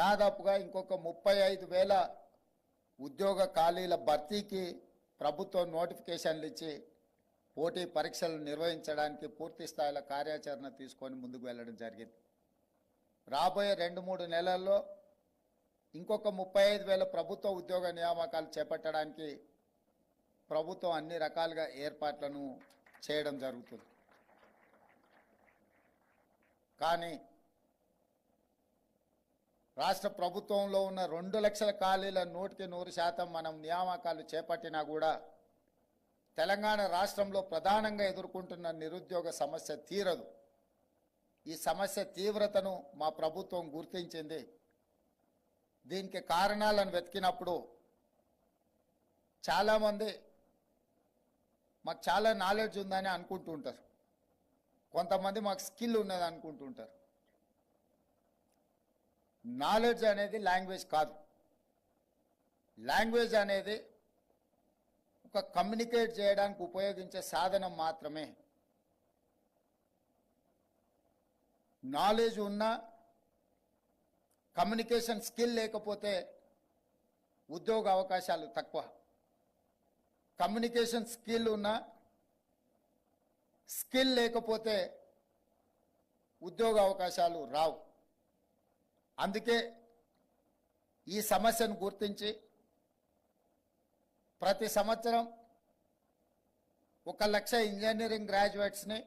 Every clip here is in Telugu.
దాదాపుగా ఇంకొక ముప్పై ఐదు వేల ఉద్యోగ ఖాళీల భర్తీకి ప్రభుత్వం నోటిఫికేషన్లు ఇచ్చి పోటీ పరీక్షలు నిర్వహించడానికి పూర్తి స్థాయిలో కార్యాచరణ తీసుకొని ముందుకు వెళ్ళడం జరిగింది. రాబోయే రెండు మూడు నెలల్లో ఇంకొక ముప్పై ఐదు వేల ప్రభుత్వ ఉద్యోగ నియామకాలు చేపట్టడానికి ప్రభుత్వం అన్ని రకాలుగా ఏర్పాట్లను చేయడం జరుగుతుంది. కానీ రాష్ట్ర ప్రభుత్వంలో ఉన్న రెండు లక్షల ఖాళీల నూటికి నూరు శాతం మనం నియామకాలు చేపట్టినా కూడా తెలంగాణ రాష్ట్రంలో ప్రధానంగా ఎదుర్కొంటున్న నిరుద్యోగ సమస్య తీరదు. ఈ సమస్య తీవ్రతను మా ప్రభుత్వం గుర్తించింది. దీనికి కారణాలను వెతికినప్పుడు చాలామంది మాకు చాలా నాలెడ్జ్ ఉందని అనుకుంటుంటారు కొంతమంది మాకు స్కిల్ ఉన్నది అనుకుంటుంటారు నాలెడ్జ్ అనేది లాంగ్వేజ్ కాదు. లాంగ్వేజ్ అనేది ఒక కమ్యూనికేట్ చేయడానికి ఉపయోగించే సాధనం మాత్రమే. నాలెడ్జ్ ఉన్నా కమ్యూనికేషన్ స్కిల్ లేకపోతే ఉద్యోగ అవకాశాలు తక్కువ. కమ్యూనికేషన్ స్కిల్ ఉన్నా స్కిల్ లేకపోతే ఉద్యోగ అవకాశాలు రావు. అందుకే ఈ సమస్యను గుర్తించి ప్రతి సంవత్సరం ఒక లక్ష ఇంజనీరింగ్ గ్రాడ్యుయేట్స్ని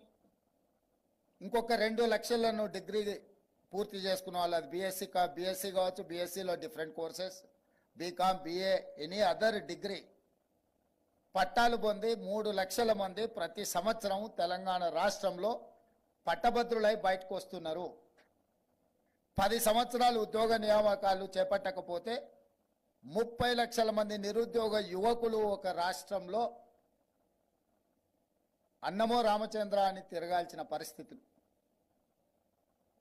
ఇంకొక రెండు లక్షలను డిగ్రీ పూర్తి చేసుకున్న వాళ్ళు. అది బీఎస్సీ కా బీఎస్సీ కావచ్చు బీఎస్సీలో different courses BCom BA any other degree పట్టాలు పొంది మూడు లక్షల మంది ప్రతి సంవత్సరం తెలంగాణ రాష్ట్రంలో పట్టభద్రులై బయటకు వస్తున్నారు. పది సంవత్సరాలు ఉద్యోగ నియామకాలు చేపట్టకపోతే ముప్పై లక్షల మంది నిరుద్యోగ యువకులు ఒక రాష్ట్రంలో అన్నమో రామచంద్ర అని తిరగాల్సిన పరిస్థితులు.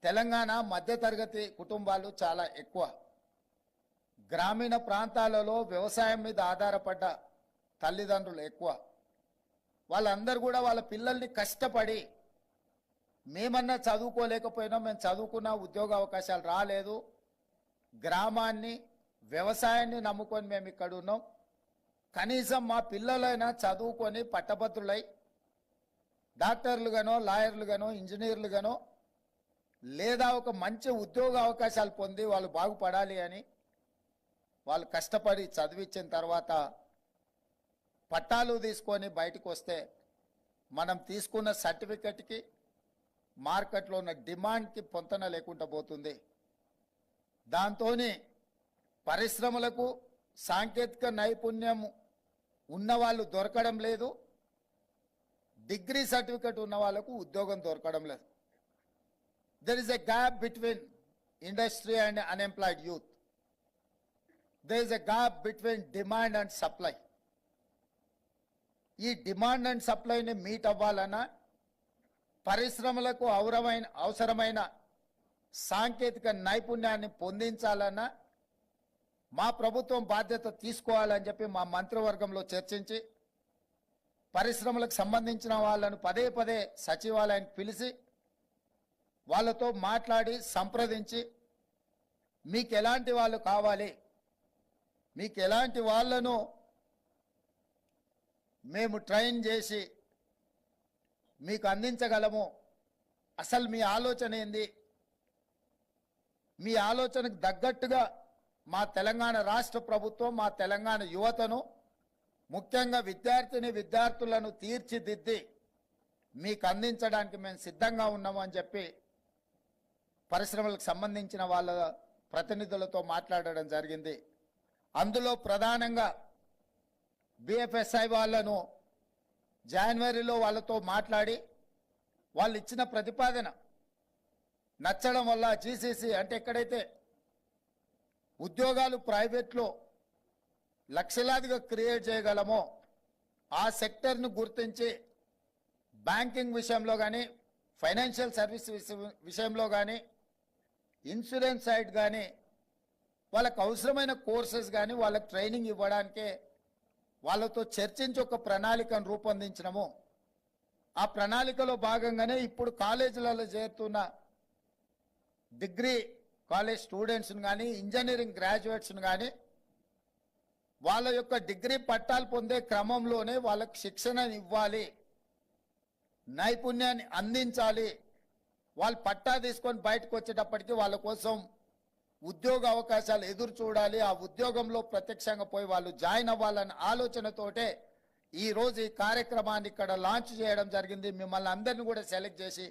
తెలంగాణ మధ్యతరగతి కుటుంబాలు చాలా ఎక్కువ. గ్రామీణ ప్రాంతాలలో వ్యవసాయం మీద ఆధారపడ్డ తల్లిదండ్రులు ఎక్కువ. వాళ్ళందరూ కూడా వాళ్ళ పిల్లల్ని కష్టపడి మేమన్నా చదువుకోలేకపోయినా మేము చదువుకున్న ఉద్యోగ అవకాశాలు రాలేదు. గ్రామాన్ని వ్యవసాయాన్ని నమ్ముకొని మేము ఇక్కడ ఉన్నాం. కనీసం మా పిల్లలైనా చదువుకొని పట్టభద్రులై డాక్టర్లుగానో లాయర్లుగానో ఇంజనీర్లుగానో లేదా ఒక మంచి ఉద్యోగ అవకాశాలు పొంది వాళ్ళు బాగుపడాలి అని వాళ్ళు కష్టపడి చదివించిన తర్వాత పట్టాలు తీసుకొని బయటకు వస్తే మనం తీసుకున్న సర్టిఫికెట్కి మార్కెట్లో ఉన్న డిమాండ్కి పొంతన లేకుండా పోతుంది. దాంతో పరిశ్రమలకు సాంకేతిక నైపుణ్యం ఉన్నవాళ్ళు దొరకడం లేదు. డిగ్రీ సర్టిఫికెట్ ఉన్న వాళ్ళకు ఉద్యోగం దొరకడం లేదు. There is a gap between industry and unemployed youth there is a gap between demand and supply ఈ డిమాండ్ అండ్ సప్లైని మీట్ అవ్వాలన్నా పరిశ్రమలకు అవరమైన అవసరమైన సాంకేతిక నైపుణ్యాన్ని పొందించాలన్నా మా ప్రభుత్వం బాధ్యత తీసుకోవాలని చెప్పి మా మంత్రివర్గంలో చర్చించి పరిశ్రమలకు సంబంధించిన వాళ్ళను పదే పదే సచివాలయానికి పిలిచి వాళ్ళతో మాట్లాడి సంప్రదించి మీకు ఎలాంటి వాళ్ళు కావాలి మీకు ఎలాంటి వాళ్ళను మేము ట్రైన్ చేసి మీకు అందించగలము. అసలు మీ ఆలోచన ఏంది? మీ ఆలోచనకు తగ్గట్టుగా మా తెలంగాణ రాష్ట్ర ప్రభుత్వం మా తెలంగాణ యువతను ముఖ్యంగా విద్యార్థిని విద్యార్థులను తీర్చిదిద్ది మీకు అందించడానికి మేము సిద్ధంగా ఉన్నాము అని చెప్పి పరిశ్రమలకు సంబంధించిన వాళ్ళ ప్రతినిధులతో మాట్లాడడం జరిగింది. అందులో ప్రధానంగా బిఎఫ్ఎస్ఐ వాళ్ళను జనవరిలో వాళ్ళతో మాట్లాడి వాళ్ళు ఇచ్చిన ప్రతిపాదన నచ్చడం వల్ల జీసీసీ అంటే ఎక్కడైతే ఉద్యోగాలు ప్రైవేట్లో లక్షలాదిగా క్రియేట్ చేయగలమో ఆ సెక్టర్ను గుర్తించి బ్యాంకింగ్ విషయంలో కానీ ఫైనాన్షియల్ సర్వీస్ విష- విషయంలో కానీ ఇన్సూరెన్స్ సైడ్ కానీ వాళ్ళకు అవసరమైన కోర్సెస్ కానీ వాళ్ళకి ట్రైనింగ్ ఇవ్వడానికే వాళ్ళతో చర్చించి ఒక ప్రణాళికను రూపొందించినము. ఆ ప్రణాళికలో భాగంగానే ఇప్పుడు కాలేజీలలో చేరుతున్న డిగ్రీ కాలేజ్ స్టూడెంట్స్ని కానీ ఇంజనీరింగ్ గ్రాడ్యుయేట్స్ని కానీ వాళ్ళ యొక్క డిగ్రీ పట్టాలు పొందే క్రమంలోనే వాళ్ళకు శిక్షణ ఇవ్వాలి. నైపుణ్యాన్ని అందించాలి. వాళ్ళు పట్టా తీసుకొని బయటకు వచ్చేటప్పటికి వాళ్ళ కోసం ఉద్యోగ అవకాశాలు ఎదురు చూడాలి. ఆ ఉద్యోగంలో ప్రత్యక్షంగా పోయి వాళ్ళు జాయిన్ అవ్వాలనే ఆలోచనతోటే ఈ రోజు ఈ కార్యక్రమాన్ని ఇక్కడ లాంచ్ చేయడం జరిగింది. మిమ్మల్ని అందరిని కూడా సెలెక్ట్ చేసి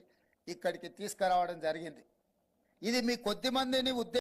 ఇక్కడికి తీసుకురావడం జరిగింది. ఇది మీ కొద్ది మందిని ఉద్దే